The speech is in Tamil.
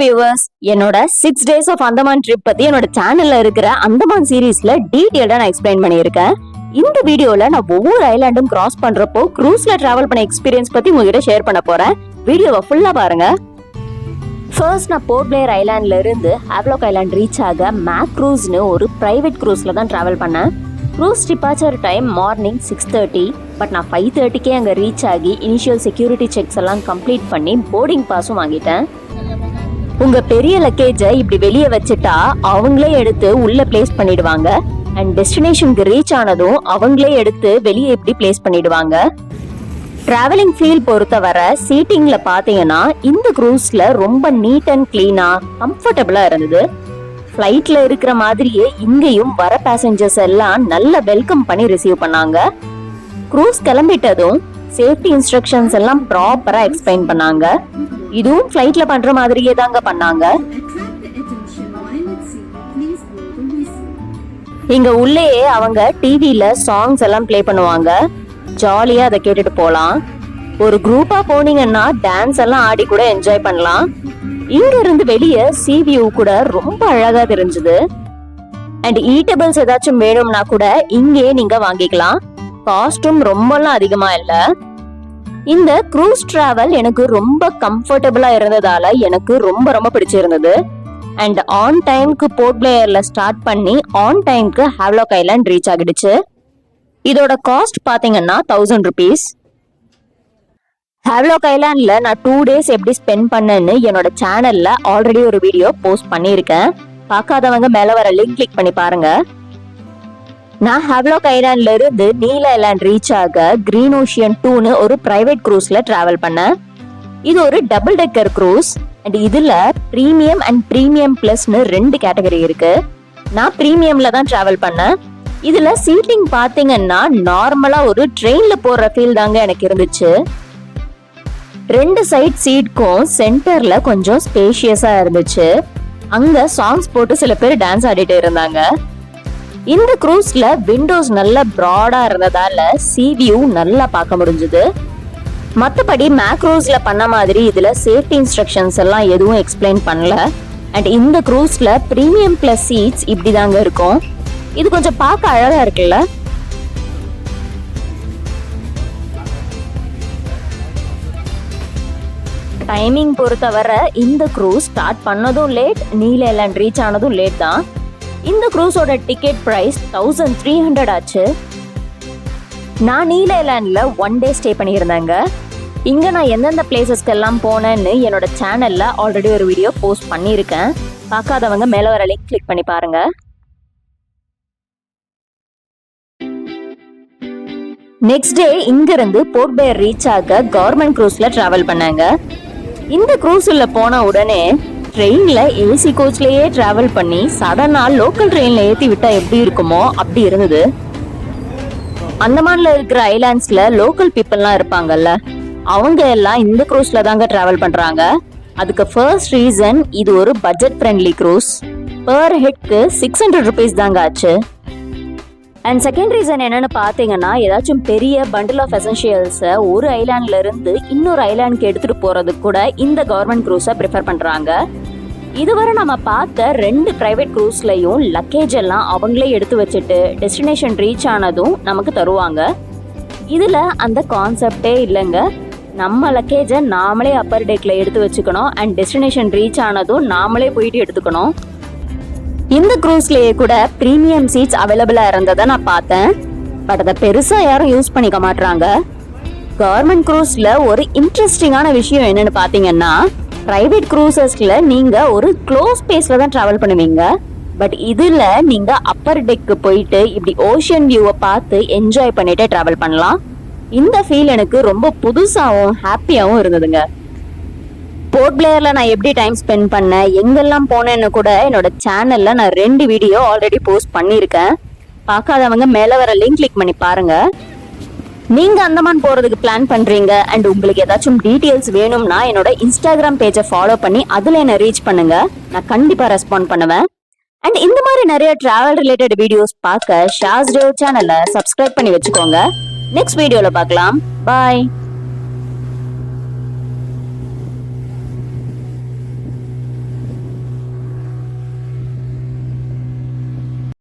வியூவர்ஸ் என்னோட six days of Andaman trip பத்தி என்னோட சேனல்ல இருக்கிற அந்தமான் சீரீஸ்ல டீடைல்டா நான் எக்ஸ்பிளைன் பண்ணியிருக்கேன். இந்த வீடியோல நான் ஒவ்வொரு ஐலாண்டும் கிராஸ் பண்றப்போ க்ரூஸ்ல டிராவல் பண்ண எக்ஸ்பீரியன்ஸ் பத்தி உங்ககிட்ட ஷேர் பண்ண போறேன். வீடியோவை ஃபுல்லா பாருங்க. ஃபர்ஸ்ட் நான் போர்ட் பிளேயர் ஐலாண்ட்ல இருந்து ஹாவ்லாக் ஐலாண்ட் ரீச் ஆக மேக் க்ரூஸ்னு ஒரு பிரைவேட் க்ரூஸ்ல தான் டிராவல் பண்ணேன். Cruise departure time morning six thirty but நான் ஃபைவ் தேர்ட்டிக்கே அங்கே ரீச் ஆகி இனிஷியல் செக்யூரிட்டி செக்ஸ் எல்லாம் கம்ப்ளீட் பண்ணி போர்டிங் பாஸும் வாங்கிட்டேன். உங்க பெரிய லக்கேஜை இப்படி வெளியே வச்சுட்டா அவங்களே எடுத்து உள்ள பிளேஸ் பண்ணிடுவாங்க. அண்ட் டெஸ்டினேஷனுக்கு ரீச் ஆனதும் அவங்களே எடுத்து வெளியே இப்படி பிளேஸ் பண்ணிடுவாங்க. டிராவலிங் ஃபீல் பொறுத்தவரை சீட்டிங்ல பாத்தீங்கன்னா இந்த க்ரூஸ்ல ரொம்ப நீட் அண்ட் கிளீனா கம்ஃபர்டபுளா இருந்தது. ஃப்ளைட்ல இருக்கிற மாதிரியே இங்கேயும் வர பேசஞ்சர்ஸ் எல்லாம் நல்ல வெல்கம் பண்ணி ரிசீவ் பண்ணாங்க. க்ரூஸ் கிளம்பிட்டதும் சேஃப்டி இன்ஸ்ட்ரக்ஷன்ஸ் எல்லாம் ப்ராப்பரா எக்ஸ்பிளைன் பண்ணாங்க. இதுவும் ஃப்ளைட்ல பண்ற மாதிரியே தாங்க பண்ணாங்க. இங்க உள்ளேயே அவங்க டிவியில சாங்ஸ் எல்லாம் ப்ளே பண்ணுவாங்க. ஜாலியா அதை கேட்டுட்டு போலாம். ஒரு குரூப்பா போனீங்கன்னா டான்ஸ் எல்லாம் ஆடி கூட என்ஜாய் பண்ணலாம். இங்க இருந்து வெளியே சி வியூ கூட ரொம்ப அழகா தெரிஞ்சது. அண்ட் ஈட்டபிள்ஸ் ஏதாச்சும் வேணும்னா கூட இங்கே நீங்க வாங்கிக்கலாம். காஸ்டும் ரொம்பலாம் அதிகமா இல்ல. இந்த க்ரூஸ் டிராவல் எனக்கு ரொம்ப கம்ஃபர்டபுளா இருந்ததால எனக்கு ரொம்ப ரொம்ப பிடிச்சிருந்தது. அண்ட் ஆன் டைம்க்கு போர்ட் பிளேயர்ல ஸ்டார்ட் பண்ணி ஆன் டைம்க்கு ஹேவ்லாக் ஐலாண்ட் ரீச் ஆகிடுச்சு. இதோட காஸ்ட் பாத்தீங்கன்னா தௌசண்ட் ருபீஸ் ஹேவ்லாக் ஐலாண்ட்ல நான் டூ டேஸ் எப்படி ஸ்பெண்ட் பண்ணேன்னு என்னோட சேனல்ல ஆல்ரெடி ஒரு வீடியோ போஸ்ட் பண்ணியிருக்கேன். பார்க்காதவங்க மேல வர லிங்க் கிளிக் பண்ணி பாருங்க. நான் ஹவ்லாக் ஐலாண்ட்ல இருந்து நீல ஐலாண்ட் ரீச் ஆக கிரீன் ஓஷியன் டூன்னு ஒரு பிரைவேட் க்ரூஸ்ல டிராவல் பண்ணேன். இது ஒரு டபுள் டெக்கர் க்ரூஸ் அண்ட் இதுல ப்ரீமியம் அண்ட் ப்ரீமியம் பிளஸ்னு ரெண்டு கேட்டகரி இருக்கு. நான் ப்ரீமியம்ல தான் டிராவல் பண்ணேன். இதுல சீட்டிங் பாத்தீங்கன்னா நார்மலா ஒரு ட்ரெயின்ல போற ஃபீல் தாங்க எனக்கு இருந்துச்சு. ரெண்டு சைட் சீட்க்கும் சென்டர்ல கொஞ்சம் ஸ்பேஷியஸா இருந்துச்சு. அங்க சாங்ஸ் போட்டு சில பேர் டான்ஸ் ஆடிட்டு இருந்தாங்க. இந்த க்ரூஸ்ல விண்டோஸ் நல்ல ப்ராடா இருந்ததால சிவியூ நல்லா பார்க்க முடிஞ்சது. மற்றபடி மேக்ரோஸ்ல பண்ண மாதிரி இதுல சேஃப்டி இன்ஸ்ட்ரக்ஷன்ஸ் எல்லாம் எதுவும் எக்ஸ்பிளைன் பண்ணல. அண்ட் இந்த க்ரூஸ்ல ப்ரீமியம் பிளஸ் சீட்ஸ் இப்படி தாங்க இருக்கும். இது கொஞ்சம் பார்க்க அழகா இருக்குல்ல? டைமிங் பொறுத்தவரை இந்த க்ரூஸ் ஸ்டார்ட் பண்ணதும் லேட் நீல ஐலாண்ட் ரீச் ஆனதும் லேட் தான். இந்த க்ரூஸோட ticket price thousand three hundred ஆச்சு. நான் நீல ஒன் டே ஸ்டே பண்ணியிருந்தேங்க. இங்கே நான் எந்தெந்த பிளேசஸ்க்கு எல்லாம் போனேன்னு என்னோட சேனலில் ஆல்ரெடி ஒரு வீடியோ போஸ்ட் பண்ணியிருக்கேன். பார்க்காதவங்க மேலே வர லிங்க் கிளிக் பண்ணி பாருங்க. நெக்ஸ்ட் டே இங்கிருந்து போர்ட் பேர் ரீச் ஆக கவர்மெண்ட் க்ரூஸில் ட்ராவல் பண்ணாங்க. இந்த க்ரூஸில் போன உடனே ட்ரெயினில் ஏசி கோச்லேயே ட்ராவல் பண்ணி சடனாக லோக்கல் ட்ரெயின்ல ஏற்றி விட்டால் எப்படி இருக்குமோ அப்படி இருந்தது. அந்தமான்ல இருக்கிற ஐலாண்ட்ஸில் லோக்கல் பீப்புளெலாம் இருப்பாங்கல்ல அவங்க எல்லாம் இந்த க்ரூஸில் தாங்க ட்ராவல் பண்ணுறாங்க அதுக்கு ஃபர்ஸ்ட் ரீசன் இது ஒரு பட்ஜெட் ஃப்ரெண்ட்லி க்ரூஸ் பர் ஹெட்க்கு சிக்ஸ் ஹண்ட்ரட் ருபீஸ் தாங்க ஆச்சு. அண்ட் செகண்ட் ரீசன் என்னன்னு பார்த்தீங்கன்னா ஏதாச்சும் பெரிய பண்டில் ஆஃப் எசென்ஷியல்ஸை ஒரு ஐலாண்ட்ல இருந்து இன்னொரு ஐலாண்டுக்கு எடுத்துட்டு போகிறதுக்கு கூட இந்த கவர்மெண்ட் க்ரூஸை ப்ரிஃபர் பண்றாங்க. இதுவரை நம்ம பார்த்த ரெண்டு பிரைவேட் க்ரூஸ்லையும் லக்கேஜ் எல்லாம் அவங்களே எடுத்து வச்சுட்டு டெஸ்டினேஷன் ரீச் ஆனதும் நமக்கு தருவாங்க. இதில் அந்த கான்செப்டே இல்லைங்க. நம்ம லக்கேஜை நாமளே அப்பர் டேக்கில் எடுத்து வச்சுக்கணும் அண்ட் டெஸ்டினேஷன் ரீச் ஆனதும் நாமளே போயிட்டு எடுத்துக்கணும். இந்த க்ரூஸ்லேயே கூட ப்ரீமியம் சீட்ஸ் அவைலபிளாக இருந்ததை நான் பார்த்தேன். பட் அதை பெருசாக யாரும் யூஸ் பண்ணிக்க மாட்றாங்க. கவர்மெண்ட் க்ரூஸில் ஒரு இன்ட்ரெஸ்டிங்கான விஷயம் என்னென்னு பார்த்தீங்கன்னா பிரைவேட் க்ரூசஸ்ல நீங்க ஒரு க்ளோஸ் ஸ்பேஸ்ல தான் டிராவல் பண்ணுவீங்க. பட் இதுல நீங்க அப்பர் டெக்கு போயிட்டு இப்படி ஓஷன் வியூவை பார்த்து என்ஜாய் பண்ணிட்டு டிராவல் பண்ணலாம். இந்த ஃபீல் எனக்கு ரொம்ப புதுசாகவும் ஹாப்பியாகவும் இருந்ததுங்க. போர்ட் பிளேயர்ல நான் எப்படி டைம் ஸ்பெண்ட் பண்ணேன் எங்கெல்லாம் போனேன்னு கூட என்னோட சேனல்ல நான் ரெண்டு வீடியோ ஆல்ரெடி போஸ்ட் பண்ணியிருக்கேன். பார்க்காதவங்க மேலே வர லிங்க் கிளிக் பண்ணி பாருங்க. நீங்க அந்தமான் போறதுக்கு பிளான் பண்றீங்க அண்ட் உங்களுக்கு ஏதாச்சும் டீட்டெயில்ஸ் வேணும்னா என்னோட இன்ஸ்டாகிராம் பேஜை ஃபாலோ பண்ணி அதுல என்ன ரீச் பண்ணுங்க. நான் கண்டிப்பா ரெஸ்பாண்ட் பண்ணுவேன். அண்ட் இந்த மாதிரி நிறைய டிராவல் ரிலேட்டட் வீடியோஸ் பார்க்க ஷாஸ் டேவ் சேனலை சப்ஸ்கிரைப் பண்ணி வச்சுக்கோங்க. நெக்ஸ்ட் வீடியோல பார்க்கலாம். பாய்